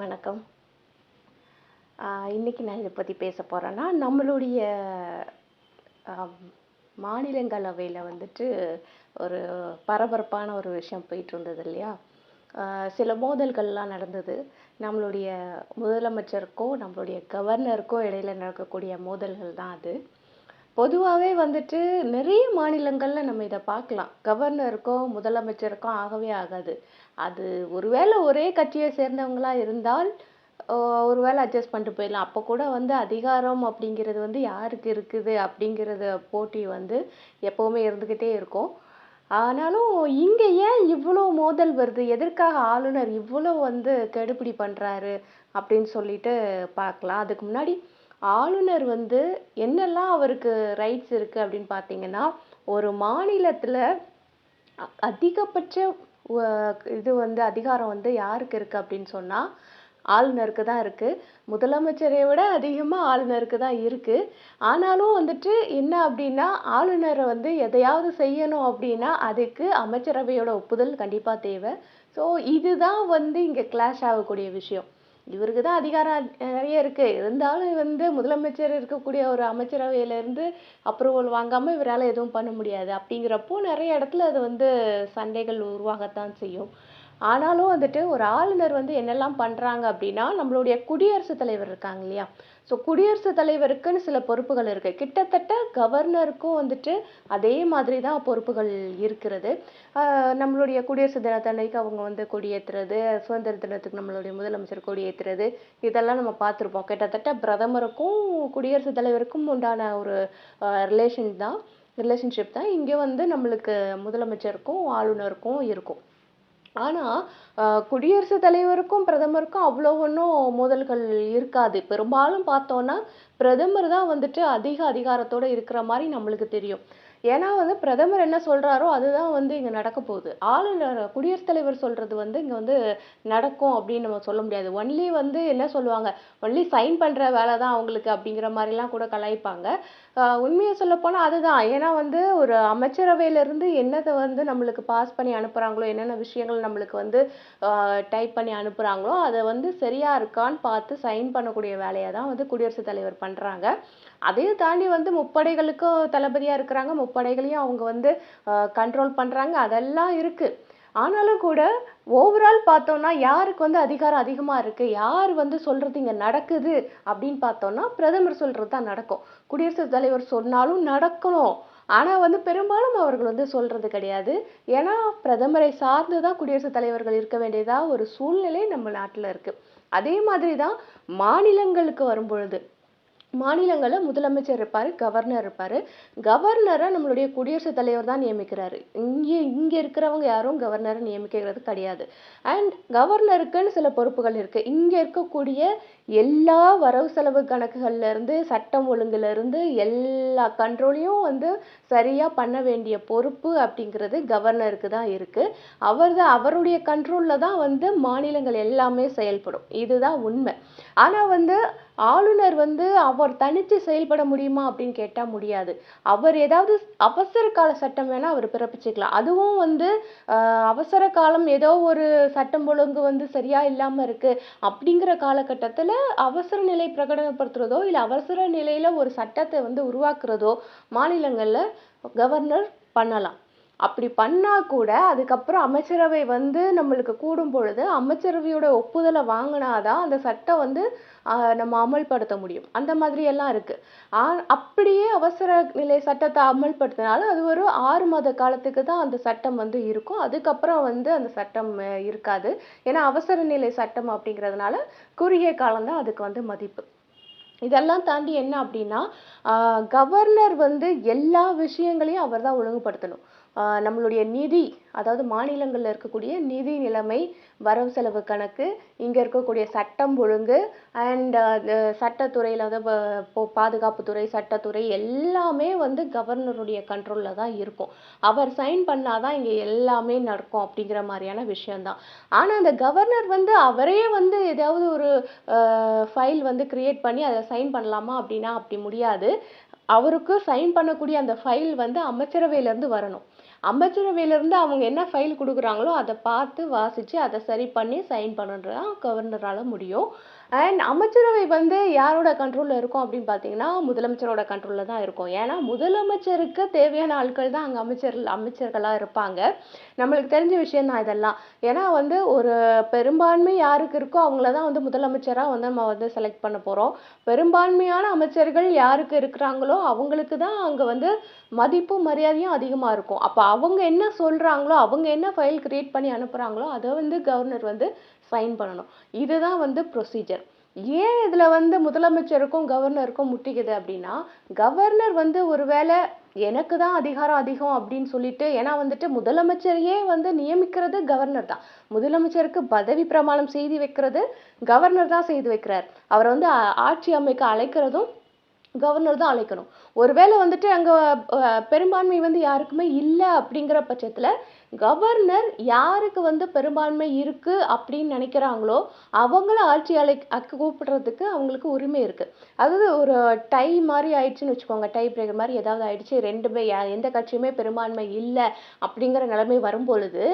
வணக்கம். இன்றைக்கி நான் இதை பற்றி பேச போகிறேன்னா நம்மளுடைய மாநிலங்களவையில் வந்துட்டு ஒரு பரபரப்பான ஒரு விஷயம் போயிட்டு இருந்தது இல்லையா சில மோதல்கள்லாம் நடந்தது. நம்மளுடைய முதலமைச்சருக்கும் நம்மளுடைய கவர்னருக்கும் இடையில நடக்கக்கூடிய மோதல்கள் தான் அது. பொதுவாகவே வந்துட்டு நிறைய மாநிலங்களில் நம்ம இதை பார்க்கலாம். கவர்னருக்கும் முதலமைச்சருக்கும் ஆகவே ஆகாது. அது ஒருவேளை ஒரே கட்சியை சேர்ந்தவங்களா இருந்தால் ஒருவேளை அட்ஜஸ்ட் பண்ணிட்டு போயிடலாம். அப்போ கூட வந்து அதிகாரம் அப்படிங்கிறது வந்து யாருக்கு இருக்குது அப்படிங்கிறத போட்டி வந்து எப்போவுமே இருந்துக்கிட்டே இருக்கும். ஆனாலும் இங்கே ஏன் இவ்வளோ மோதல் வருது? எதற்காக ஆளுநர் இவ்வளோ வந்து கெடுபிடி பண்ணுறாரு அப்படின்னு சொல்லிட்டு பார்க்கலாம். அதுக்கு முன்னாடி ஆளுநர் வந்து என்னெல்லாம் அவருக்கு ரைட்ஸ் இருக்குது அப்படின்னு பார்த்தீங்கன்னா ஒரு மாநிலத்தில் அதிகபட்ச இது வந்து அதிகாரம் வந்து யாருக்கு இருக்குது அப்படின்னு சொன்னால் ஆளுநருக்கு தான் இருக்குது முதலமைச்சரை விட அதிகமாக ஆளுநருக்கு தான் இருக்குது ஆனாலும் வந்துட்டு என்ன அப்படின்னா ஆளுநரை வந்து எதையாவது செய்யணும் அப்படின்னா அதுக்கு அமைச்சரவையோட ஒப்புதல் கண்டிப்பாக தேவை. ஸோ இதுதான் வந்து இங்கே கிளாஷ் ஆகக்கூடிய விஷயம். இவருக்கு தான் அதிகாரம் நிறைய இருக்கு. இருந்தாலும் வந்து முதலமைச்சர் இருக்கக்கூடிய ஒரு அமைச்சரவையில இருந்து அப்ரூவல் வாங்காம இவரால எதுவும் பண்ண முடியாது. அப்படிங்கிறப்போ நிறைய இடத்துல அது வந்து சண்டைகள் உருவாகத்தான் செய்யும். ஆனாலும் வந்துட்டு ஒரு ஆளுநர் வந்து என்னெல்லாம் பண்ணுறாங்க அப்படின்னா நம்மளுடைய குடியரசுத் தலைவர் இருக்காங்க இல்லையா? ஸோ குடியரசுத் தலைவருக்குன்னு சில பொறுப்புகள் இருக்குது கிட்டத்தட்ட கவர்னருக்கும் வந்துட்டு அதே மாதிரி தான் பொறுப்புகள் இருக்கிறது. நம்மளுடைய குடியரசு தினத்தன்னைக்கு அவங்க வந்து கொடியேற்றுறது சுதந்திர தினத்துக்கு நம்மளுடைய முதலமைச்சர் கொடியேற்றுறது இதெல்லாம் நம்ம பார்த்துருப்போம். கிட்டத்தட்ட பிரதமருக்கும் குடியரசுத் தலைவருக்கும் உண்டான ஒரு ரிலேஷன் தான் ரிலேஷன்ஷிப் தான். இங்கே வந்து நம்மளுக்கு முதலமைச்சருக்கும் ஆளுநருக்கும் இருக்கும். ஆனா குடியரசுத் தலைவருக்கும் பிரதமருக்கும் அவ்வளோ ஒன்றும் மோதல்கள் இருக்காது. பெரும்பாலும் பார்த்தோம்னா பிரதமர் தான் வந்துட்டு அதிக அதிகாரத்தோட இருக்கிற மாதிரி நம்மளுக்கு தெரியும். ஏன்னா வந்து பிரதமர் என்ன சொல்கிறாரோ அதுதான் வந்து இங்கே நடக்க போகுது. ஆளுநர் குடியரசுத் தலைவர் சொல்கிறது வந்து இங்கே வந்து நடக்கும் அப்படின்னு நம்ம சொல்ல முடியாது. ஒன்லி வந்து என்ன சொல்லுவாங்க? ஒன்லி சைன் பண்ணுற வேலை தான் அவங்களுக்கு அப்படிங்கிற மாதிரிலாம் கூட கலாய்ப்பாங்க. உண்மையை சொல்லப்போனால் அதுதான். ஏன்னா வந்து ஒரு அமைச்சரவையிலேருந்து என்னதை வந்து நம்மளுக்கு பாஸ் பண்ணி அனுப்புகிறாங்களோ என்னென்ன விஷயங்கள் நம்மளுக்கு வந்து டைப் பண்ணி அனுப்புகிறாங்களோ அதை வந்து சரியாக இருக்கான்னு பார்த்து சைன் பண்ணக்கூடிய வேலையை தான் வந்து குடியரசுத் தலைவர் பண்ணுறாங்க அதையும் தாண்டி வந்து முப்படைகளுக்கும் தளபதியாக இருக்கிறாங்க. முப்படைகளையும் அவங்க வந்து கண்ட்ரோல் பண்ணுறாங்க அதெல்லாம் இருக்குது ஆனாலும் கூட ஓவரால் பார்த்தோன்னா யாருக்கு வந்து அதிகாரம் அதிகமாக இருக்குது யார் வந்து சொல்கிறது இங்கே நடக்குது? அப்படின்னு பார்த்தோன்னா பிரதமர் சொல்கிறது தான் நடக்கும். குடியரசுத் தலைவர் சொன்னாலும் நடக்கணும். ஆனால் வந்து பெரும்பாலும் அவர்கள் வந்து சொல்கிறது கிடையாது. ஏன்னா பிரதமரை சார்ந்து தான் குடியரசுத் தலைவர்கள் இருக்க வேண்டியதாக ஒரு சூழ்நிலை நம்ம நாட்டில் இருக்குது அதே மாதிரி தான் மாநிலங்களுக்கு வரும்பொழுது மாநிலங்களில் முதலமைச்சர் இருப்பார் கவர்னர் இருப்பார். கவர்னரை நம்மளுடைய குடியரசுத் தலைவர் தான் நியமிக்கிறாரு. இங்கே இங்கே இருக்கிறவங்க யாரும் கவர்னரை நியமிக்கிறது கிடையாது. அண்ட் கவர்னருக்குன்னு சில பொறுப்புகள் இருக்குது இங்கே இருக்கக்கூடிய எல்லா வரவு செலவு கணக்குகள்லேருந்து சட்டம் ஒழுங்குலேருந்து எல்லா கண்ட்ரோலையும் வந்து சரியாக பண்ண வேண்டிய பொறுப்பு அப்படிங்கிறது கவர்னருக்கு தான் இருக்குது அவர் தான் அவருடைய கண்ட்ரோலில் தான் வந்து மாநிலங்கள் எல்லாமே செயல்படும். இதுதான் உண்மை. ஆனால் வந்து ஆளுநர் வந்து அவர் தனித்து செயல்பட முடியுமா அப்படின்னு கேட்டால் முடியாது. அவர் ஏதாவது அவசர கால சட்டம் வேணால் அவர் பிறப்பிச்சுக்கலாம். அதுவும் வந்து அவசர காலம் ஏதோ ஒரு சட்டம் ஒழுங்கு வந்து சரியாக இல்லாமல் இருக்குது அப்படிங்கிற காலகட்டத்தில் அவசர நிலை பிரகடனப்படுத்துகிறதோ இல்லை அவசர நிலையில் ஒரு சட்டத்தை வந்து உருவாக்குறதோ மாநிலங்களில் கவர்னர் பண்ணலாம். அப்படி பண்ணா கூட அதுக்கப்புறம் அமைச்சரவை வந்து நம்மளுக்கு கூடும் பொழுது அமைச்சரவையோட ஒப்புதலை வாங்கினாதான் அந்த சட்டம் வந்து நம்ம அமல்படுத்த முடியும். அந்த மாதிரி எல்லாம் இருக்கு அப்படியே அவசர நிலை சட்டத்தை அமல்படுத்தினாலும் அது ஒரு ஆறு மாத காலத்துக்கு தான் அந்த சட்டம் வந்து இருக்கும். அதுக்கப்புறம் வந்து அந்த சட்டம் இருக்காது. ஏன்னா அவசர நிலை சட்டம் அப்படிங்கிறதுனால குறுகிய காலம்தான் அதுக்கு வந்து மதிப்பு. இதெல்லாம் தாண்டி என்ன அப்படின்னா கவர்னர் வந்து எல்லா விஷயங்களையும் அவர் தான் ஒழுங்குபடுத்தணும். நம்மளுடைய நிதி அதாவது மாநிலங்களில் இருக்கக்கூடிய நிதி நிலைமை வரவு செலவு கணக்கு இங்கே இருக்கக்கூடிய சட்டம் ஒழுங்கு அண்ட் சட்டத்துறையில் வந்து இப்போ பாதுகாப்புத்துறை சட்டத்துறை எல்லாமே வந்து கவர்னருடைய கண்ட்ரோலில் தான் இருக்கும். அவர் சைன் பண்ணாதான் இங்கே எல்லாமே நடக்கும் அப்படிங்கிற மாதிரியான விஷயம்தான். ஆனால் அந்த கவர்னர் வந்து அவரே வந்து ஏதாவது ஒரு ஃபைல் வந்து கிரியேட் பண்ணி அதை சைன் பண்ணலாமா அப்படின்னா அப்படி முடியாது. அவருக்கு சைன் பண்ணக்கூடிய அந்த ஃபைல் வந்து அமைச்சரவையிலேருந்து வரணும். அமைச்சரவையிலேருந்து அவங்க என்ன ஃபைல் கொடுக்குறாங்களோ அதை பார்த்து வாசித்து அதை சரி பண்ணி சைன் பண்ணுறது தான் கவர்னரால் முடியும். அண்ட் அமைச்சரவை வந்து யாரோட கண்ட்ரோலில் இருக்கும் அப்படின்னு பார்த்தீங்கன்னா முதலமைச்சரோட கண்ட்ரோலில் தான் இருக்கும். ஏன்னா முதலமைச்சருக்கு தேவையான ஆட்கள் தான் அங்கே அமைச்சர் அமைச்சர்களாக இருப்பாங்க. நம்மளுக்கு தெரிஞ்ச விஷயம் தான் இதெல்லாம். ஏன்னா வந்து ஒரு பெரும்பான்மை யாருக்கு இருக்கோ அவங்கள தான் வந்து முதலமைச்சராக வந்து நம்ம வந்து செலக்ட் பண்ண போகிறோம் பெரும்பான்மையான அமைச்சர்கள் யாருக்கு இருக்கிறாங்களோ அவங்களுக்கு தான் அங்கே வந்து மதிப்பும் மரியாதையும் அதிகமாக இருக்கும். அப்போ அவங்க என்ன சொல்கிறாங்களோ அவங்க என்ன ஃபைல் க்ரியேட் பண்ணி அனுப்புகிறாங்களோ அதை வந்து கவர்னர் வந்து சைன் பண்ணணும். இதுதான் வந்து ப்ரொசீஜர் ஏன் இதில் வந்து முதலமைச்சருக்கும் கவர்னருக்கும் முட்டிக்குது அப்படின்னா கவர்னர் வந்து ஒருவேளை எனக்கு தான் அதிகாரம் அதிகம் அப்படின்னு சொல்லிட்டு ஏன்னா வந்துட்டு முதலமைச்சரையே வந்து நியமிக்கிறது கவர்னர் தான். முதலமைச்சருக்கு பதவி பிரமாணம் செய்து வைக்கிறது கவர்னர் தான் செய்து வைக்கிறார். அவரை வந்து ஆட்சி அமைக்க அழைக்கிறதும் கவர்னர் தான் அழைக்கணும். ஒருவேளை வந்துட்டு அங்கே பெரும்பான்மை வந்து யாருக்குமே இல்லை அப்படிங்கிற பட்சத்தில் கவர்னர் யாருக்கு வந்து பெரும்பான்மை இருக்குது அப்படின்னு நினைக்கிறாங்களோ அவங்கள ஆட்சி அழை அக்க கூப்பிடுறதுக்கு அவங்களுக்கு உரிமை இருக்குது அதாவது ஒரு டை மாதிரி ஆயிடுச்சுன்னு வச்சுக்கோங்க. டை பிரேக்கர் மாதிரி ஏதாவது ஆயிடுச்சு ரெண்டுமே எந்த கட்சியுமே பெரும்பான்மை இல்லை அப்படிங்கிற நிலைமை வரும்பொழுது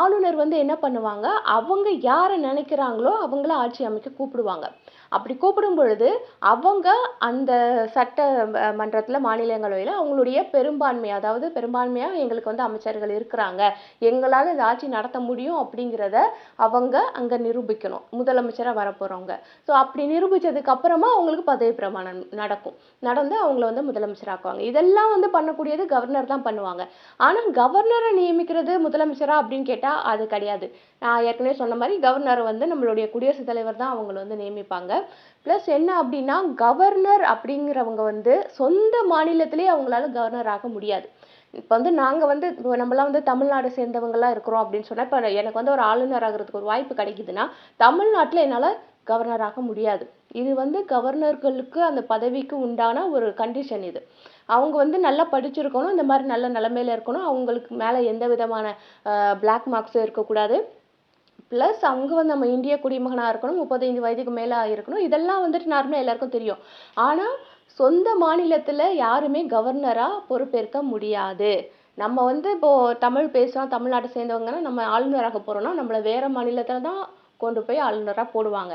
ஆளுநர் வந்து என்ன பண்ணுவாங்க? அவங்க யாரை நினைக்கிறாங்களோ அவங்கள ஆட்சி அமைக்க கூப்பிடுவாங்க. அப்படி கூப்பிடும் பொழுது அவங்க அந்த சட்ட மன்றத்தில் மாநிலங்களவையில் அவங்களுடைய பெரும்பான்மை அதாவது பெரும்பான்மையாக எங்களுக்கு வந்து அமைச்சர்கள் இருக்கிறாங்க. எங்களால் இது ஆட்சி நடத்த முடியும் அப்படிங்கிறத அவங்க அங்கே நிரூபிக்கணும். முதலமைச்சராக வரப்போகிறவங்க ஸோ அப்படி நிரூபித்ததுக்கு அப்புறமா அவங்களுக்கு பதவி பிரமாணம் நடக்கும். நடந்து அவங்கள வந்து முதலமைச்சராக்குவாங்க. இதெல்லாம் வந்து பண்ணக்கூடியது கவர்னர் தான் பண்ணுவாங்க. ஆனால் கவர்னரை நியமிக்கிறது முதலமைச்சரா அப்படின்னு கேட்டால் அது கிடையாது. நான் ஏற்கனவே சொன்ன மாதிரி கவர்னர் வந்து நம்மளுடைய குடியரசுத் தலைவர் தான் அவங்களை வந்து நியமிப்பாங்க. ப்ளஸ் என்ன அப்படின்னா கவர்னர் அப்படிங்கிறவங்க வந்து சொந்த மாநிலத்திலேயே அவங்களால கவர்னர் ஆக முடியாது. இப்போ வந்து நாங்கள் வந்து நம்மளாம் வந்து தமிழ்நாடு சேர்ந்தவங்களாம் இருக்கிறோம் அப்படின்னு சொன்னால் இப்போ எனக்கு வந்து ஒரு ஆளுநர் ஆகிறதுக்கு ஒரு வாய்ப்பு கிடைக்குதுன்னா தமிழ்நாட்டில் என்னால் கவர்னர் ஆக முடியாது. இது வந்து கவர்னர்களுக்கு அந்த பதவிக்கு உண்டான ஒரு கண்டிஷன் இது. அவங்க வந்து நல்லா படிச்சிருக்கணும் இந்த மாதிரி நல்ல நிலமையில இருக்கணும். அவங்களுக்கு மேலே எந்த விதமான பிளாக் மார்க்ஸும் இருக்கக்கூடாது. ப்ளஸ் அவங்க வந்து நம்ம இந்திய குடிமகனாக இருக்கணும் முப்பத்தைந்து வயதுக்கு மேலே இருக்கணும் இதெல்லாம் வந்துட்டு நார்மலாக எல்லாருக்கும் தெரியும். ஆனால் சொந்த மாநிலத்தில் யாருமே கவர்னராக பொறுப்பேற்க முடியாது. நம்ம வந்து இப்போது தமிழ் பேசுகிறோம் தமிழ்நாட்டை சேர்ந்தவங்கன்னா நம்ம ஆளுநராக போகிறோம்னா நம்மளை வேறு மாநிலத்தில் தான் கொண்டு போய் ஆளுநராக போடுவாங்க.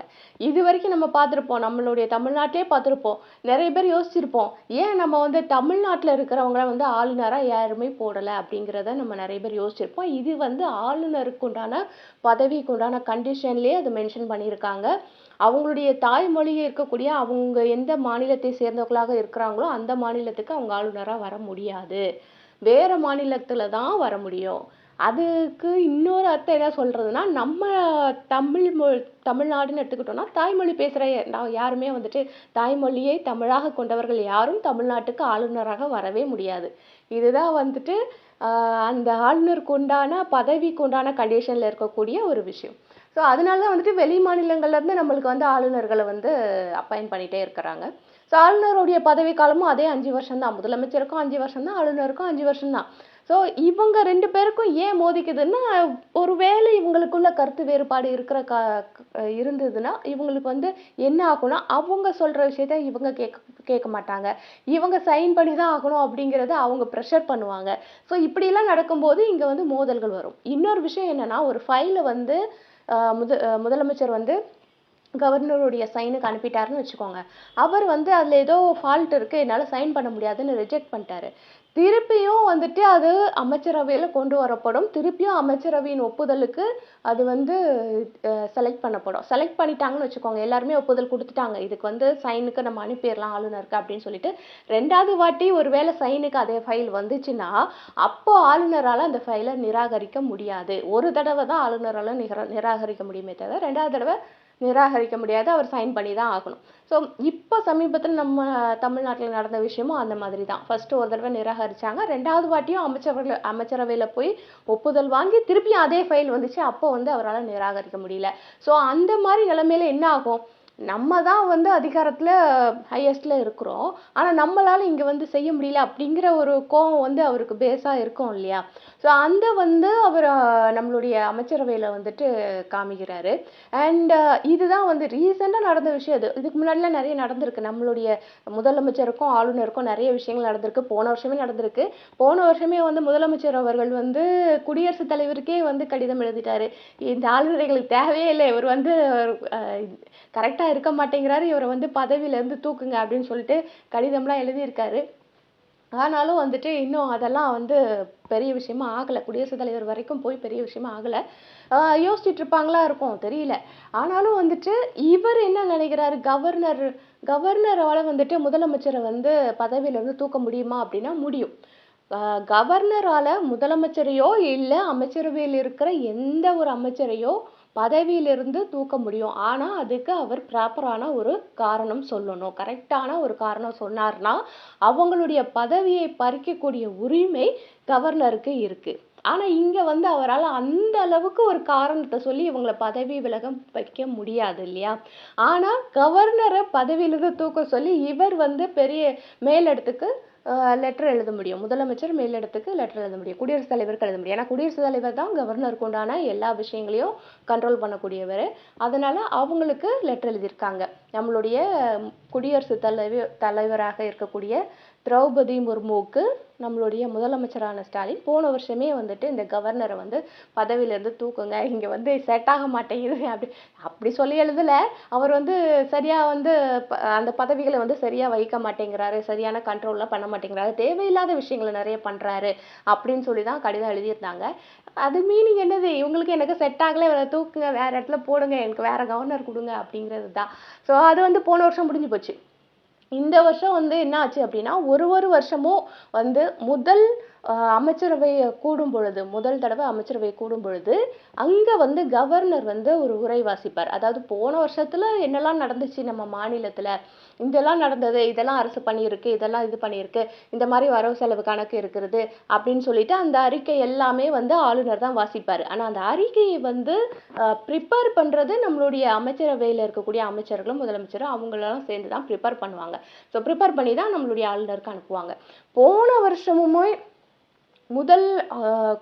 இது வரைக்கும் நம்ம பார்த்துருப்போம் நம்மளுடைய தமிழ்நாட்டிலே பார்த்துருப்போம். நிறைய பேர் யோசிச்சிருப்போம் ஏன் நம்ம வந்து தமிழ்நாட்டில் இருக்கிறவங்கள வந்து ஆளுநராக யாருமே போடலை அப்படிங்கிறத நம்ம நிறைய பேர் யோசிச்சிருப்போம். இது வந்து ஆளுநருக்கு உண்டான பதவிக்கு உண்டான கண்டிஷன்லேயே அது மென்ஷன் பண்ணியிருக்காங்க. அவங்களுடைய தாய்மொழியை இருக்கக்கூடிய அவங்க எந்த மாநிலத்தை சேர்ந்தவர்களாக இருக்கிறாங்களோ அந்த மாநிலத்துக்கு அவங்க ஆளுநராக வர முடியாது. வேறு மாநிலத்தில் தான் வர முடியும். அதுக்கு இன்னொரு அர்த்தம் என்ன சொல்கிறதுன்னா நம்ம தமிழ் மொ தமிழ்நாடுன்னு எடுத்துக்கிட்டோம்னா தாய்மொழி பேசுகிற நான் யாருமே வந்துட்டு தாய்மொழியை தமிழாக கொண்டவர்கள் யாரும் தமிழ்நாட்டுக்கு ஆளுநராக வரவே முடியாது. இதுதான் வந்துட்டு அந்த ஆளுநருக்கு உண்டான பதவிக்கு உண்டான கண்டிஷனில் இருக்கக்கூடிய ஒரு விஷயம். ஸோ அதனால தான் வந்துட்டு வெளி மாநிலங்கள்லேருந்து நம்மளுக்கு வந்து ஆளுநர்களை வந்து அப்பாயிண்ட் பண்ணிகிட்டே இருக்கிறாங்க. ஸோ ஆளுநருடைய பதவி காலமும் அதே அஞ்சு வருஷம் தான் முதலமைச்சருக்கும் அஞ்சு வருஷம் தான் ஆளுநருக்கும் அஞ்சு வருஷம் தான் ஸோ இவங்க ரெண்டு பேருக்கும் ஏன் மோதிக்குதுன்னா ஒருவேளை இவங்களுக்குள்ள கருத்து வேறுபாடு இருக்கிற கா க- இருந்ததுன்னா இவங்களுக்கு வந்து என்ன ஆகும்னா அவங்க சொல்கிற விஷயத்த இவங்க கேட்க கேட்க மாட்டாங்க. இவங்க சைன் பண்ணி தான் ஆகணும் அப்படிங்கிறத அவங்க ப்ரெஷர் பண்ணுவாங்க. ஸோ இப்படியெல்லாம் நடக்கும்போது இங்கே வந்து மோதல்கள் வரும். இன்னொரு விஷயம் என்னென்னா ஒரு ஃபைலை வந்து முத முதலமைச்சர் வந்து கவர்னருடைய சைனுக்கு அனுப்பிட்டாருன்னு வச்சுக்கோங்க. அவர் வந்து அதில் ஏதோ ஃபால்ட் இருக்குது என்னால் சைன் பண்ண முடியாதுன்னு ரிஜெக்ட் பண்ணிட்டாரு. திருப்பியும் வந்துட்டு அது அமைச்சரவையில் கொண்டு வரப்படும். திருப்பியும் அமைச்சரவையின் ஒப்புதலுக்கு அது வந்து செலக்ட் பண்ணப்படும். செலக்ட் பண்ணிட்டாங்கன்னு வச்சுக்கோங்க. எல்லாருமே ஒப்புதல் கொடுத்துட்டாங்க. இதுக்கு வந்து சைனுக்கு நம்ம அனுப்பிடலாம் ஆளுநருக்கு அப்படின்னு சொல்லிட்டு. ரெண்டாவது வாட்டி ஒருவேளை சைனுக்கு அதே ஃபைல் வந்துச்சுன்னா அப்போ ஆளுநரால் அந்த ஃபைலை நிராகரிக்க முடியாது. ஒரு தடவை தான் ஆளுநரால் நிகர நிராகரிக்க முடியுமே தவிர ரெண்டாவது தடவை நிராகரிக்க முடியாது அவர் சைன் பண்ணி தான் ஆகணும். ஸோ இப்போ சமீபத்தில் நம்ம தமிழ்நாட்டில் நடந்த விஷயமும் அந்த மாதிரி தான் ஃபஸ்ட்டு ஒரு தடவை நிராகரிச்சாங்க. ரெண்டாவது வாட்டியும் அமைச்சரவையில் அமைச்சரவையில் போய் ஒப்புதல் வாங்கி திருப்பியும் அதே ஃபைல் வந்துச்சு. அப்போ வந்து அவரால் நிராகரிக்க முடியல. ஸோ அந்த மாதிரி நிலைமையில என்ன ஆகும்? நம்ம தான் வந்து அதிகாரத்தில் ஹையஸ்ட்டில் இருக்கிறோம். ஆனால் நம்மளால் இங்கே வந்து செய்ய முடியல அப்படிங்கிற ஒரு கோவம் வந்து அவருக்கு பேஸாக இருக்கும் இல்லையா? ஸோ அந்த வந்து அவர் நம்மளுடைய அமைச்சரவையில் வந்துட்டு காமிக்கிறாரு. அண்ட் இதுதான் வந்து ரீசெண்டாக நடந்த விஷயம் அது. இதுக்கு முன்னாடிலாம் நிறைய நடந்திருக்கு. நம்மளுடைய முதலமைச்சருக்கும் ஆளுநருக்கும் நிறைய விஷயங்கள் நடந்திருக்கு. போன வருஷமே நடந்திருக்கு. போன வருஷமே வந்து முதலமைச்சர் அவர்கள் வந்து குடியரசுத் தலைவருக்கே வந்து கடிதம் எழுதிட்டாரு. இந்த ஆளுநர் எங்களுக்கு தேவையே இல்லை. இவர் வந்து கரெக்டாக இருக்க மாட்டேங்கிறாரு. இவரை வந்து பதவியிலேருந்து தூக்குங்க அப்படின்னு சொல்லிட்டு கடிதம்லாம் எழுதியிருக்காரு. ஆனாலும் வந்துட்டு இன்னும் அதெல்லாம் வந்து பெரிய விஷயமா ஆகலை. குடியரசுத் தலைவர் வரைக்கும் போய் பெரிய விஷயமா ஆகலை. யோசிச்சுட்டு இருப்பாங்களா இருக்கும். தெரியல. ஆனாலும் வந்துட்டு இவர் என்ன நினைக்கிறாரு? கவர்னர் கவர்னரால் வந்துட்டு முதலமைச்சரை வந்து பதவியிலேருந்து தூக்க முடியுமா அப்படின்னா முடியும். கவர்னரால் முதலமைச்சரையோ இல்லை அமைச்சரவையில் இருக்கிற எந்த ஒரு அமைச்சரையோ பதவியிலிருந்து தூக்க முடியும். ஆனால் அதுக்கு அவர் ப்ராப்பரான ஒரு காரணம் சொல்லணும். கரெக்டான ஒரு காரணம் சொன்னார்னா அவங்களுடைய பதவியை பறிக்கக்கூடிய உரிமை கவர்னருக்கு இருக்குது ஆனால் இங்கே வந்து அவரால் அந்த அளவுக்கு ஒரு காரணத்தை சொல்லி இவங்களை பதவி விலகம் வைக்க முடியாது இல்லையா? ஆனால் கவர்னரை பதவியிலிருந்து தூக்க சொல்லி இவர் வந்து பெரிய மேலிடத்துக்கு லெட்டர் எழுத முடியும். முதலமைச்சர் மேலிடத்துக்கு லெட்டர் எழுத முடியும். குடியரசுத் தலைவருக்கு எழுத முடியும். ஏன்னா குடியரசுத் தலைவர் தான் கவர்னருக்கு உண்டான எல்லா விஷயங்களையும் கண்ட்ரோல் பண்ணக்கூடியவர். அதனால் அவங்களுக்கு லெட்டர் எழுதியிருக்காங்க. நம்மளுடைய குடியரசுத் தலைவர் தலைவராக இருக்கக்கூடிய திரௌபதி முர்முவுக்கு நம்மளுடைய முதலமைச்சரான ஸ்டாலின் போன வருஷமே வந்துட்டு இந்த கவர்னரை வந்து பதவியிலேருந்து தூக்குங்க இங்கே வந்து செட் ஆக மாட்டேங்குது அப்படி அப்படி சொல்லி எழுதலை. அவர் வந்து சரியாக வந்து அந்த பதவிகளை வந்து சரியாக வைக்க மாட்டேங்கிறாரு சரியான கண்ட்ரோல்லாம் பண்ண மாட்டேங்கிறாரு தேவையில்லாத விஷயங்களை நிறைய பண்ணுறாரு அப்படின்னு சொல்லி தான் கடிதம் எழுதியிருந்தாங்க. அது மீனிங் என்னது? இவங்களுக்கு எனக்கு செட் ஆகலை இவரை தூக்குங்க வேறு இடத்துல போடுங்க எனக்கு வேறு கவர்னர் கொடுங்க அப்படிங்கிறது தான் ஸோ அது வந்து போன வருஷம் முடிஞ்சு போச்சு. இந்த வருஷம் வந்து என்ன ஆச்சு அப்படின்னா ஒரு ஒரு வருஷமும் வந்து முதல் அமைச்சரவை கூடும் பொழுது முதல் தடவை அமைச்சரவை கூடும் பொழுது அங்கே வந்து கவர்னர் வந்து ஒரு உரை வாசிப்பார். அதாவது போன வருஷத்தில் என்னெல்லாம் நடந்துச்சு நம்ம மாநிலத்தில்? இதெல்லாம் நடந்தது இதெல்லாம் அரசு பண்ணியிருக்கு இதெல்லாம் இது பண்ணியிருக்கு இந்த மாதிரி வரவு செலவு கணக்கு இருக்கிறது அப்படின்னு சொல்லிட்டு அந்த அறிக்கை எல்லாமே வந்து ஆளுநர் தான் வாசிப்பார். ஆனால் அந்த அறிக்கையை வந்து ப்ரிப்பேர் பண்ணுறது நம்மளுடைய அமைச்சரவையில் இருக்கக்கூடிய அமைச்சர்களும் முதலமைச்சரும் அவங்களெல்லாம் சேர்ந்து தான் ப்ரிப்பேர் பண்ணுவாங்க. ஸோ ப்ரிப்பேர் பண்ணி தான் நம்மளுடைய ஆளுநருக்கு அனுப்புவாங்க. போன வருஷமுமே முதல்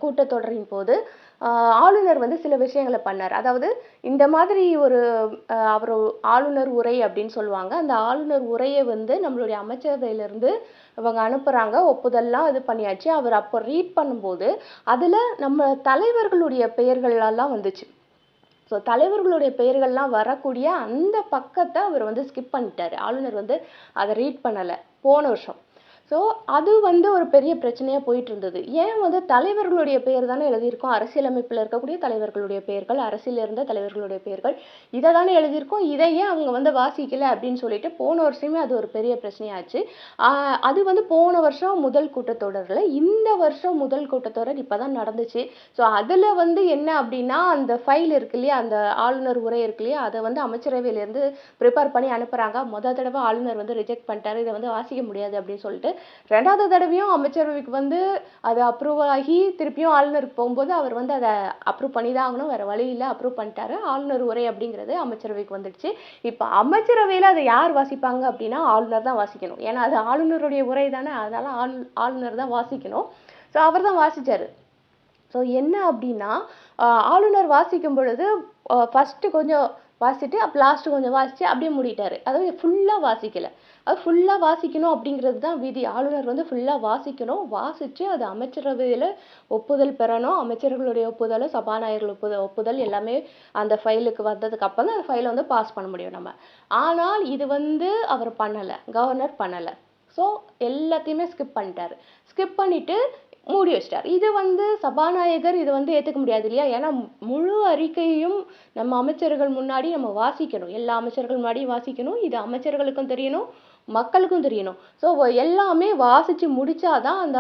கூட்டத்தொடரின் போது ஆளுநர் வந்து சில விஷயங்களை பண்ணார். அதாவது இந்த மாதிரி ஒரு அவர் ஆளுநர் உரை அப்படின்னு சொல்லுவாங்க. அந்த ஆளுநர் உரையை வந்து நம்மளுடைய அமைச்சரவையிலேருந்து இவங்க அனுப்புகிறாங்க ஒப்புதல்லாம் இது பண்ணியாச்சு. அவர் அப்போ ரீட் பண்ணும்போது அதில் நம்ம தலைவர்களுடைய பெயர்களெல்லாம் வந்துச்சு. ஸோ தலைவர்களுடைய பெயர்கள்லாம் வரக்கூடிய அந்த பக்கத்தை அவர் வந்து ஸ்கிப் பண்ணிட்டார். ஆளுநர் வந்து அதை ரீட் பண்ணலை. போன வருஷம். ஸோ அது வந்து ஒரு பெரிய பிரச்சனையாக போயிட்டு இருந்தது ஏன் வந்து தலைவர்களுடைய பெயர் தானே எழுதியிருக்கோம்? அரசியலமைப்பில் இருக்கக்கூடிய தலைவர்களுடைய பெயர்கள் அரசியல் இருந்த தலைவர்களுடைய பெயர்கள் இதை தானே எழுதியிருக்கோம். இதை ஏன் அவங்க வந்து வாசிக்கலை அப்படின்னு சொல்லிட்டு போன வருஷமே அது ஒரு பெரிய பிரச்சனையாச்சு. அது வந்து போன வருஷம் முதல் கூட்டத்தொடரில் இந்த வருஷம் முதல் கூட்டத்தொடர் இப்போ தான் நடந்துச்சு. ஸோ அதில் வந்து என்ன அப்படின்னா அந்த ஃபைல் இருக்கு இல்லையா அந்த ஆளுநர் உரை இருக்கு இல்லையா அதை வந்து அமைச்சரவையிலேருந்து ப்ரிப்பேர் பண்ணி அனுப்புகிறாங்க மொதல் தடவை ஆளுநர் வந்து ரிஜெக்ட் பண்ணிட்டாரு. இதை வந்து வாசிக்க முடியாது அப்படின்னு சொல்லிட்டு ரெண்டாவது தடவையும் அமைச்சரவைக்கு வந்து அது அப்ரூவ் ஆகி திருப்பியும் ஆளுநருக்கு போகும்போது அவர் வந்து அதை அப்ரூவ் பண்ணி தான் ஆகணும் வேறு வழி இல்லை அப்ரூவ் பண்ணிட்டாரு. ஆளுநர் உரை அப்படிங்கிறது அமைச்சரவைக்கு வந்துடுச்சு. இப்போ அமைச்சரவையில் அதை யார் வாசிப்பாங்க அப்படின்னா ஆளுநர் தான் வாசிக்கணும். ஏன்னா அது ஆளுநருடைய உரை தானே அதனால் ஆளு ஆளுநர் தான் வாசிக்கணும். ஸோ அவர் தான் வாசித்தார் ஸோ என்ன அப்படின்னா ஆளுநர் வாசிக்கும் பொழுது ஃபஸ்ட்டு கொஞ்சம் வாசிச்சுட்டு அப்போ லாஸ்ட்டு கொஞ்சம் வாசித்து அப்படியே மூடிட்டார். அதாவது ஃபுல்லாக வாசிக்கலை. அது ஃபுல்லாக வாசிக்கணும் அப்படிங்கிறது தான் விதி. ஆளுநர் வந்து ஃபுல்லாக வாசிக்கணும். வாசித்து அது அமைச்சரவையில் ஒப்புதல் பெறணும். அமைச்சர்களுடைய ஒப்புதல் சபாநாயகர்கள் ஒப்புதல் ஒப்புதல் எல்லாமே அந்த ஃபைலுக்கு வந்ததுக்கு அப்புறம் தான் அந்த ஃபைலை வந்து பாஸ் பண்ண முடியும் நம்ம. ஆனால் இது வந்து அவர் பண்ணலை. கவர்னர் பண்ணலை. ஸோ எல்லாத்தையுமே ஸ்கிப் பண்ணிட்டார். ஸ்கிப் பண்ணிவிட்டு மூடி வச்சிட்டார். இது வந்து சபாநாயகர் இது வந்து ஏற்றுக்க முடியாது இல்லையா? ஏன்னா முழு அறிக்கையும் நம்ம அமைச்சர்கள் முன்னாடி நம்ம வாசிக்கணும். எல்லா அமைச்சர்கள் முன்னாடியும் வாசிக்கணும். இது அமைச்சர்களுக்கும் தெரியணும். மக்களுக்கும் தெரியணும். ஸோ எல்லாமே வாசித்து முடிச்சாதான் அந்த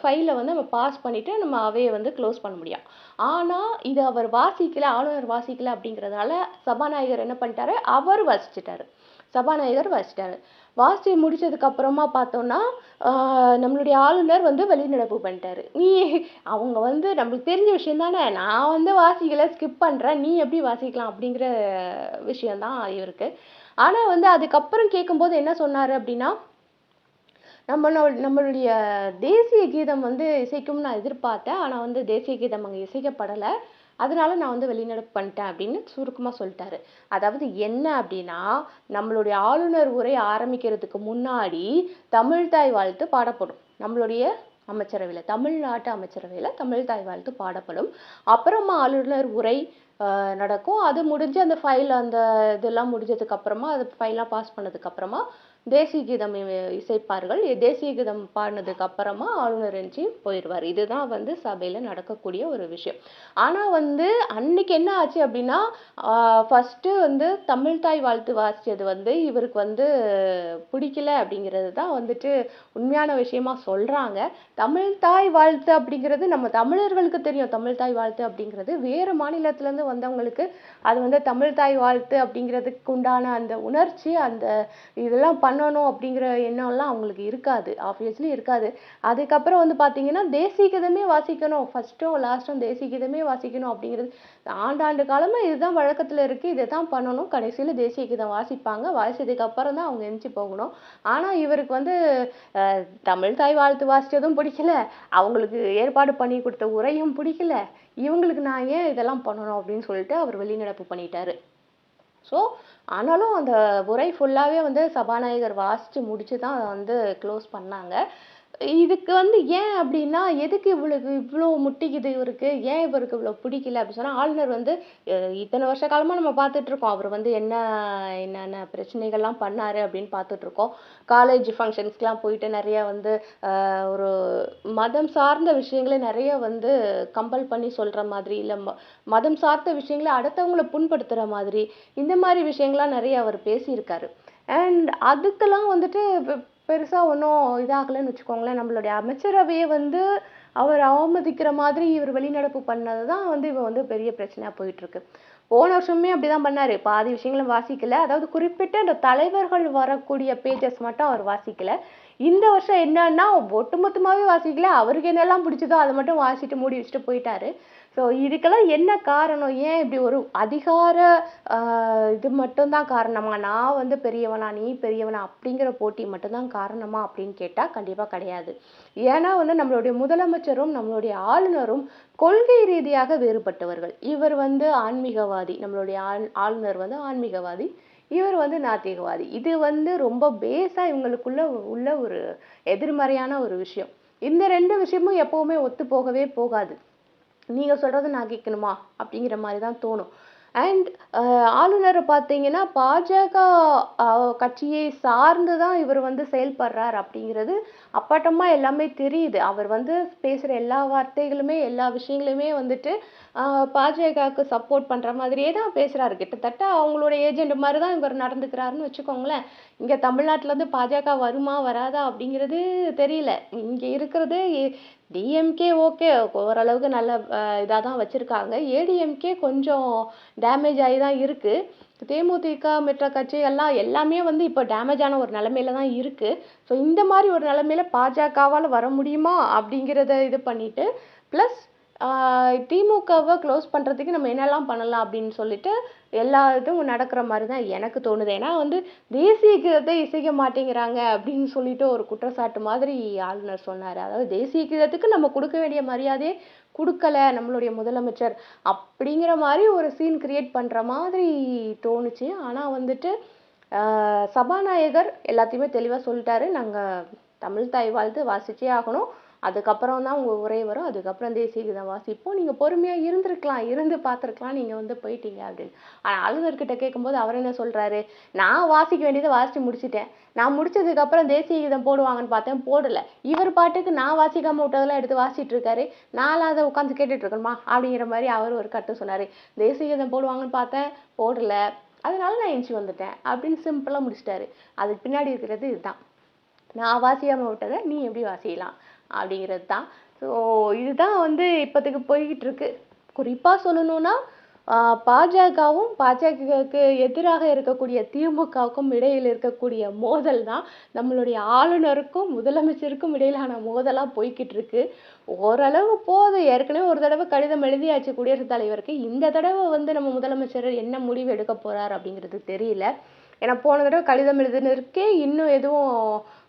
ஃபைலை வந்து நம்ம பாஸ் பண்ணிவிட்டு நம்ம அவையை வந்து க்ளோஸ் பண்ண முடியும். ஆனால் இது அவர் வாசிக்கல ஆளுநர் வாசிக்கலை அப்படிங்கிறதால சபாநாயகர் என்ன பண்ணிட்டாரு? அவர் வாசிச்சிட்டாரு. சபாநாயகர் வாசிச்சிட்டாரு. வாசித்து முடிச்சதுக்கு அப்புறமா பார்த்தோன்னா நம்மளுடைய ஆளுநர் வந்து வெளிநடப்பு பண்ணிட்டாரு. நீ அவங்க வந்து நம்மளுக்கு தெரிஞ்ச விஷயம் தானே. நான் வந்து வாசிக்கலை ஸ்கிப் பண்ணுறேன் நீ எப்படி வாசிக்கலாம் அப்படிங்கிற விஷயந்தான் இவருக்கு. ஆனால் வந்து அதுக்கப்புறம் கேட்கும்போது என்ன சொன்னார் அப்படின்னா நம்மளோ நம்மளுடைய தேசிய கீதம் வந்து இசைக்கும்னு நான் எதிர்பார்த்தேன். ஆனால் வந்து தேசிய கீதம் அங்கே இசைக்கப்படலை. அதனால நான் வந்து வெளிநடப்பு பண்ணிட்டேன் அப்படின்னு சுருக்கமாக சொல்லிட்டாரு. அதாவது என்ன அப்படின்னா நம்மளுடைய ஆளுநர் உரை ஆரம்பிக்கிறதுக்கு முன்னாடி தமிழ்தாய் வாழ்த்து பாடப்படும். நம்மளுடைய அமைச்சரவையில் தமிழ்நாட்டு அமைச்சரவையில் தமிழ் தாய் வாழ்த்து பாடப்படும். அப்புறமா ஆளுநர் உரை நடக்கும். அது முடிஞ்சு அந்த ஃபைல் அந்த இதெல்லாம் முடிஞ்சதுக்கு அப்புறமா அது ஃபைலாக பாஸ் பண்ணதுக்கு அப்புறமா தேசிய கீதம் இசைப்பார்கள். தேசிய கீதம் பாடினதுக்கு அப்புறமா ஆளுநர் எஞ்சி போயிடுவார் இதுதான் வந்து சபையில் நடக்கக்கூடிய ஒரு விஷயம். ஆனால் வந்து அன்னைக்கு என்ன ஆச்சு அப்படின்னா ஃபஸ்ட்டு வந்து தமிழ்தாய் வாழ்த்து வாசிச்சது வந்து இவருக்கு வந்து பிடிக்கல அப்படிங்கிறது தான் வந்துட்டு உண்மையான விஷயமா சொல்கிறாங்க தமிழ்தாய் வாழ்த்து அப்படிங்கிறது நம்ம தமிழர்களுக்கு தெரியும். தமிழ்தாய் வாழ்த்து அப்படிங்கிறது வேறு மாநிலத்திலேருந்து வந்தவங்களுக்கு அது வந்து தமிழ்தாய் வாழ்த்து அப்படிங்கிறதுக்கு உண்டான அந்த உணர்ச்சி அந்த இதெல்லாம் பண்ணணும் அப்படிங்கிற எண்ணம்லாம் அவங்களுக்கு இருக்காது. ஆப்வியஸ்லி இருக்காது. அதுக்கப்புறம் வந்து பார்த்தீங்கன்னா தேசிய கீதமே வாசிக்கணும் ஃபஸ்ட்டும் லாஸ்ட்டும் தேசிய கீதமே வாசிக்கணும் அப்படிங்கிறது. ஆண்டாண்டு காலமாக இதுதான் வழக்கத்தில் இருக்குது இதை தான் பண்ணணும். கடைசியில் தேசிய கீதம் வாசிப்பாங்க வாசித்ததுக்கப்புறம் தான் அவங்க எந்திச்சு போகணும். ஆனால் இவருக்கு வந்து தமிழ் தாய் வாழ்த்து வாசித்ததும் பிடிக்கல. அவங்களுக்கு ஏற்பாடு பண்ணி கொடுத்த உரையும் பிடிக்கல. இவங்களுக்கு நான் ஏன் இதெல்லாம் பண்ணணும் அப்படின்னு சொல்லிட்டு அவர் வெளிநடப்பு பண்ணிட்டாரு. ஸோ ஆனாலும் அந்த உரை ஃபுல்லாகவே வந்து சபாநாயகர் வாசித்து முடித்து தான் அதை வந்து க்ளோஸ் பண்ணாங்க. இதுக்கு வந்து ஏன் அப்படின்னா எதுக்கு இவளுக்கு இவ்வளோ முட்டிக்குது இவருக்கு? ஏன் இவருக்கு இவ்வளோ பிடிக்கல அப்படின்னு சொன்னால் ஆளுநர் வந்து இத்தனை வருஷ காலமாக நம்ம பார்த்துட்ருக்கோம் அவர் வந்து என்ன என்னென்ன பிரச்சனைகள்லாம் பண்ணார் அப்படின்னு பார்த்துட்ருக்கோம் காலேஜ் ஃபங்க்ஷன்ஸ்க்கெலாம் போயிட்டு நிறைய வந்து ஒரு மதம் சார்ந்த விஷயங்களை நிறைய வந்து கம்பல் பண்ணி சொல்கிற மாதிரி இல்லை ம- மதம் சார்ந்த விஷயங்களை அடுத்தவங்களை புண்படுத்துகிற மாதிரி இந்த மாதிரி விஷயங்கள்லாம் நிறைய அவர் பேசியிருக்காரு. அண்ட் அதுக்கெல்லாம் வந்துட்டு பெருசாக ஒன்றும் இதாகலைன்னு வச்சுக்கோங்களேன். நம்மளுடைய அமைச்சரவையை வந்து அவர் அவமதிக்கிற மாதிரி இவர் வெளிநடப்பு பண்ணது தான் வந்து இவ வந்து பெரிய பிரச்சனையாக போயிட்டுருக்கு. போன வருஷமே அப்படிதான் பண்ணார். பாதி விஷயங்களும் வாசிக்கல. அதாவது குறிப்பிட்ட அந்த தலைவர்கள் வரக்கூடிய பேஜஸ் மட்டும் அவர் வாசிக்கலை. இந்த வருஷம் என்னன்னா ஒட்டுமொத்தமாகவே வாசிக்கல. அவருக்கு என்னெல்லாம் பிடிச்சதோ அதை மட்டும் வாசிட்டு மூடி வச்சுட்டு போயிட்டாரு. ஸோ இதுக்கெல்லாம் என்ன காரணம்? ஏன் இப்படி ஒரு அதிகார இது மட்டும்தான் காரணமா? நான் வந்து பெரியவனா நீ பெரியவனா அப்படிங்கிற போட்டி மட்டும்தான் காரணமா அப்படின்னு கேட்டால் கண்டிப்பாக கிடையாது. ஏன்னா வந்து நம்மளுடைய முதலமைச்சரும் நம்மளுடைய ஆளுநரும் கொள்கை ரீதியாக வேறுபட்டவர்கள். இவர் வந்து ஆன்மீகவாதி. நம்மளுடைய ஆள் ஆளுநர் வந்து ஆன்மீகவாதி. இவர் வந்து நாத்திகவாதி. இது வந்து ரொம்ப பேஸா இவங்களுக்குள்ள உள்ள ஒரு எதிர்மறையான ஒரு விஷயம். இந்த ரெண்டு விஷயமும் எப்போவுமே ஒத்து போகவே போகாது. நீங்க சொல்றதை நான் கேட்கணுமா அப்படிங்கிற மாதிரி தான் தோணும். அண்ட் uh, ஆளுநரை பார்த்தீங்கன்னா பாஜக கட்சியை சார்ந்து தான் இவர் வந்து செயல்படுறார் அப்படிங்கிறது அப்பட்டமாக எல்லாமே தெரியுது. அவர் வந்து பேசுகிற எல்லா வார்த்தைகளுமே எல்லா விஷயங்களுமே வந்துட்டு பாஜகவுக்கு சப்போர்ட் பண்ணுற மாதிரியே தான் பேசுகிறாரு கிட்டத்தட்ட அவங்களோட ஏஜென்ட் மாதிரி தான் இவர் நடந்துக்கிறாருன்னு வச்சுக்கோங்களேன். இங்கே தமிழ்நாட்டிலேருந்து பாஜக வருமா வராதா அப்படிங்கிறது தெரியல. இங்கே இருக்கிறது டிஎம்கே ஓகே ஓரளவுக்கு நல்ல இதாக தான் வச்சுருக்காங்க. ஏடிஎம்கே கொஞ்சம் டேமேஜ் ஆகி தான் இருக்குது தேமுதிக மற்ற கட்சிகள்லாம் எல்லாமே வந்து இப்போ டேமேஜ் ஆன ஒரு நிலமையில தான் இருக்குது ஸோ இந்த மாதிரி ஒரு நிலமையில பாஜகவால் வர முடியுமா அப்படிங்கிறத இது பண்ணிவிட்டு ப்ளஸ் திமுகவை க்ளோஸ் பண்ணுறதுக்கு நம்ம என்னெல்லாம் பண்ணலாம் அப்படின்னு சொல்லிட்டு எல்லா இதுவும் நடக்கிற மாதிரி தான் எனக்கு தோணுது. ஏன்னா வந்து தேசிய கீதத்தை இசைக்க மாட்டேங்கிறாங்க அப்படின்னு சொல்லிட்டு ஒரு குற்றச்சாட்டு மாதிரி ஆளுநர் சொன்னார். அதாவது தேசிய கீதத்துக்கு நம்ம கொடுக்க வேண்டிய மரியாதையே கொடுக்கல நம்மளுடைய முதலமைச்சர் அப்படிங்கிற மாதிரி ஒரு சீன் கிரியேட் பண்ணுற மாதிரி தோணுச்சு. ஆனால் வந்துட்டு சபாநாயகர் எல்லாத்தையுமே தெளிவாக சொல்லிட்டாரு. நாங்கள் தமிழ் தாய் வாழ்த்து வாசிச்சே ஆகணும். அதுக்கப்புறம் தான் உங்கள் உரை வரும். அதுக்கப்புறம் தேசிய கீதம் வாசிப்போம் நீங்கள் பொறுமையாக இருந்திருக்கலாம் இருந்து பார்த்துருக்கலாம் நீங்கள் வந்து போயிட்டீங்க அப்படின்னு. ஆனால் ஆளுநர்கிட்ட கேட்கும்போது அவர் என்ன சொல்கிறாரு நான் வாசிக்க வேண்டியதை வாசித்து முடிச்சிட்டேன். நான் முடிச்சதுக்கப்புறம் தேசிய கீதம் போடுவாங்கன்னு பார்த்தேன் போடலை. இவர் பாட்டுக்கு நான் வாசிக்காமல் விட்டதெல்லாம் எடுத்து வாசிட்டு இருக்காரு. நான் அதை உட்காந்து கேட்டுட்ருக்கணுமா அப்படிங்கிற மாதிரி அவர் ஒரு கட்டு சொன்னார். தேசிய கீதம் போடுவாங்கன்னு பார்த்தேன் போடலை. அதனால நான் எந்திச்சு வந்துட்டேன் அப்படின்னு சிம்பிளாக முடிச்சிட்டாரு. அதுக்கு பின்னாடி இருக்கிறது இதுதான். நான் வாசியாமல் விட்டதை நீ எப்படி வாசிக்கலாம்? அப்படிங்கிறது தான். ஸோ இதுதான் வந்து இப்போதைக்கு போய்கிட்டு இருக்கு குறிப்பா சொல்லணும்னா பாஜகவும் பாஜகவுக்கு எதிராக இருக்கக்கூடிய திமுகவுக்கும் இடையில் இருக்கக்கூடிய மோதல் தான் நம்மளுடைய ஆளுநருக்கும் முதலமைச்சருக்கும் இடையிலான மோதலாக போய்கிட்டு இருக்கு ஓரளவு போது ஏற்கனவே ஒரு தடவை கடிதம் எழுதியாச்சு குடியரசுத் தலைவருக்கு. இந்த தடவை வந்து நம்ம முதலமைச்சர் என்ன முடிவு எடுக்க போறார் அப்படிங்கிறது தெரியல. ஏன்னா போன தடவை கடிதம் எழுதினருக்கே இன்னும் எதுவும்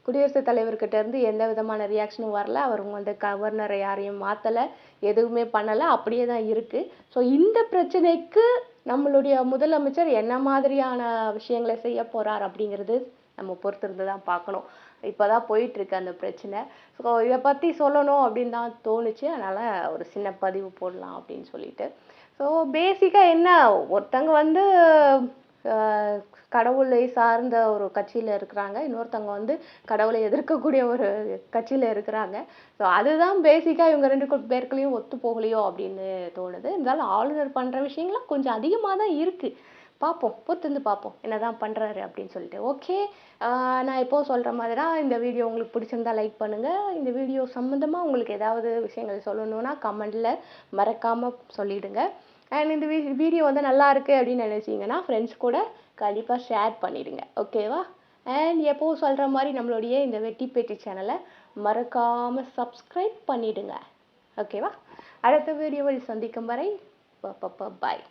குடியரசுத் தலைவர்கிட்ட இருந்து எந்த விதமான ரியாக்ஷனும் வரல. அவர் வந்து கவர்னரை யாரையும் மாற்றலை எதுவுமே பண்ணலை. அப்படியே தான் இருக்குது ஸோ இந்த பிரச்சனைக்கு நம்மளுடைய முதலமைச்சர் என்ன மாதிரியான விஷயங்களை செய்ய போகிறார் அப்படிங்கிறது நம்ம பொறுத்திருந்து தான் பார்க்கணும். இப்போ தான் போயிட்டுருக்கு அந்த பிரச்சனை. ஸோ இதை பற்றி சொல்லணும் அப்படின்னு தான் தோணுச்சு. அதனால் ஒரு சின்ன பதிவு போடலாம் அப்படின்னு சொல்லிட்டு. ஸோ பேசிக்காக என்ன? ஒருத்தங்க வந்து கடவுளை சார்ந்த ஒரு கட்சியில் இருக்கிறாங்க. இன்னொருத்தவங்க வந்து கடவுளை எதிர்க்கக்கூடிய ஒரு கட்சியில் இருக்கிறாங்க. ஸோ அதுதான் பேசிக்காக இவங்க ரெண்டு பேருக்குள்ளேயும் ஒத்து போகலையோ அப்படின்னு தோணுது. இருந்தாலும் ஆளுநர் பண்ணுற விஷயங்கள்லாம் கொஞ்சம் அதிகமாக தான் இருக்குது பார்ப்போம் பொறுத்திருந்து பார்ப்போம் என்ன தான் பண்ணுறாரு அப்படின்னு சொல்லிட்டு. ஓகே நான் எப்போ சொல்கிற மாதிரி தான் இந்த வீடியோ உங்களுக்கு பிடிச்சிருந்தா லைக் பண்ணுங்கள் இந்த வீடியோ சம்மந்தமாக உங்களுக்கு ஏதாவது விஷயங்கள் சொல்லணுன்னா கமெண்டில் மறக்காமல் சொல்லிவிடுங்க அண்ட் இந்த வீ வீடியோ வந்து நல்லா இருக்கு அப்படின்னு நினச்சிங்கன்னா ஃப்ரெண்ட்ஸ் கூட கண்டிப்பாக ஷேர் பண்ணிடுங்க. ஓகேவா அண்ட் எப்போவும் சொல்கிற மாதிரி நம்மளுடைய இந்த வெட்டி பேட்டி சேனலை மறக்காமல் சப்ஸ்கிரைப் பண்ணிடுங்க. ஓகேவா அடுத்த வீடியோவில் சந்திக்கும் வரை பாய்